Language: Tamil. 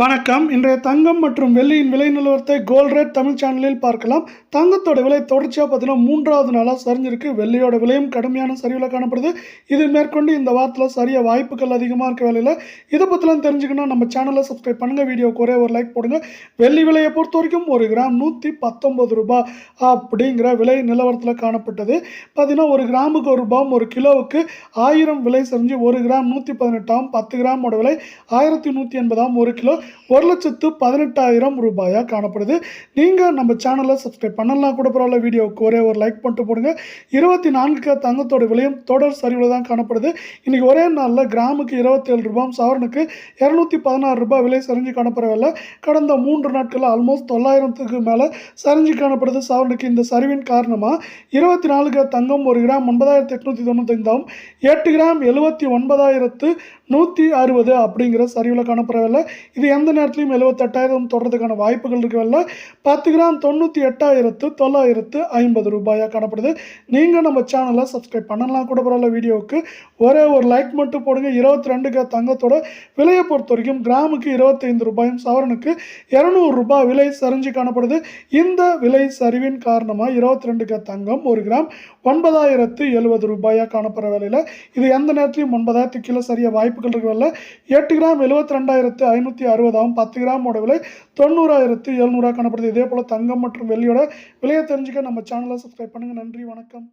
வணக்கம். இன்றைய தங்கம் மற்றும் வெள்ளியின் விலை நிலவரத்தை கோல்ட் ரேட் தமிழ் சேனலில் பார்க்கலாம். தங்கத்தோட விலை தொடர்ச்சியாக பார்த்தீங்கன்னா மூன்றாவது நாளாக சரிஞ்சிருக்கு. வெள்ளியோட விலையும் கடுமையான சரிவில் காணப்படுது. இது மேற்கொண்டு இந்த வாரத்தில் சரிய வாய்ப்புகள் அதிகமாக இருக்க வேலையில். இதை பற்றிலாம் தெரிஞ்சுக்கணும் நம்ம சேனலை சப்ஸ்கிரைப் பண்ணுங்கள் வீடியோக்கு ஒரே ஒரு லைக் போடுங்க. வெள்ளி விலையை பொறுத்த வரைக்கும் ஒரு கிராம் நூற்றி பத்தொம்பது ரூபாய் அப்படிங்கிற விலை நிலவரத்தில் காணப்பட்டது. பார்த்தீங்கன்னா ஒரு கிராமுக்கு ஒரு ரூபாயும் ஒரு கிலோவுக்கு ஆயிரம் விலை செஞ்சு ஒரு கிராம் நூற்றி பதினெட்டாம் பத்து கிராமோட விலை ஆயிரத்தி நூற்றி எண்பதாம் ஒரு கிலோ ஒரு லட்சத்து பதினெட்டாயிரம் ரூபாயாக காணப்படுது. நீங்கள் நம்ம சேனலை சப்ஸ்கிரைப் பண்ணலாம் கூட பரவாயில்ல வீடியோவுக்கு ஒரே ஒரு லைக் பண்ணிட்டு போடுங்க. இருபத்தி நான்கு தங்கத்தோட விலையும் தொடர் சரிவில் தான் காணப்படுது. இன்றைக்கி ஒரே நாளில் கிராமுக்கு இருபத்தேழு ரூபாயும் சவரனுக்கு இரநூத்தி பதினாறு ரூபாய் விலை சரிஞ்சு காணப்படவில்லை. கடந்த மூன்று நாட்களில் ஆல்மோஸ்ட் தொள்ளாயிரத்துக்கு மேலே சரிஞ்சு காணப்படுது சவரனுக்கு இந்த சரிவின் காரணமாக இருபத்தி நாலு தங்கம் ஒரு கிராம் ஒன்பதாயிரத்தி எட்நூற்றி தொண்ணூத்தைந்தாம் எட்டு கிராம் எழுபத்தி ஒன்பதாயிரத்து நூற்றி அறுபது அப்படிங்கிற சரிவில் காணப்படவில்லை. இது எந்த நேரத்துலையும் எழுபத்தெட்டாயிரம் தொடர்றதுக்கான வாய்ப்புகள் இருக்கவில்லை பத்து கிராம் தொண்ணூற்றி எட்டாயிரத்து தொள்ளாயிரத்து ஐம்பது ரூபாயாக காணப்படுது. நீங்கள் நம்ம சேனலை சப்ஸ்கிரைப் பண்ணலாம். கூட பரவாயில்ல வீடியோவுக்கு. ஒரே ஒரு லைக் மட்டும் போடுங்க. இருபத்தி ரெண்டுக்கு தங்கத்தோட விலையை பொறுத்த வரைக்கும் கிராமுக்கு இருபத்தைந்து ரூபாயும் சவரனுக்கு இரநூறு ரூபாய் விலை சரிஞ்சு காணப்படுது. இந்த விலை சரிவின் காரணமாக இருபத்தி ரெண்டுக்கு தங்கம் ஒரு கிராம் ஒன்பதாயிரத்து எழுபது ரூபாயாக காணப்படுற விலையில் இது எந்த நேரத்துலையும் ஒன்பதாயிரத்து கீழே சரியாக வாய்ப்புகள் இருக்கவில்லை எட்டு கிராம் எழுபத்தி ரெண்டாயிரத்து ஐநூற்றி அறுபதாகவும் பத்து கிராமோட விலை தொண்ணூறாயிரத்து எழுநூறாக காணப்படுது. இதே போல் தங்கம் மற்றும் வெள்ளியோட விலையை தெரிஞ்சுக்க நம்ம சேனலை சப்ஸ்கிரைப் பண்ணுங்கள் நன்றி வணக்கம்.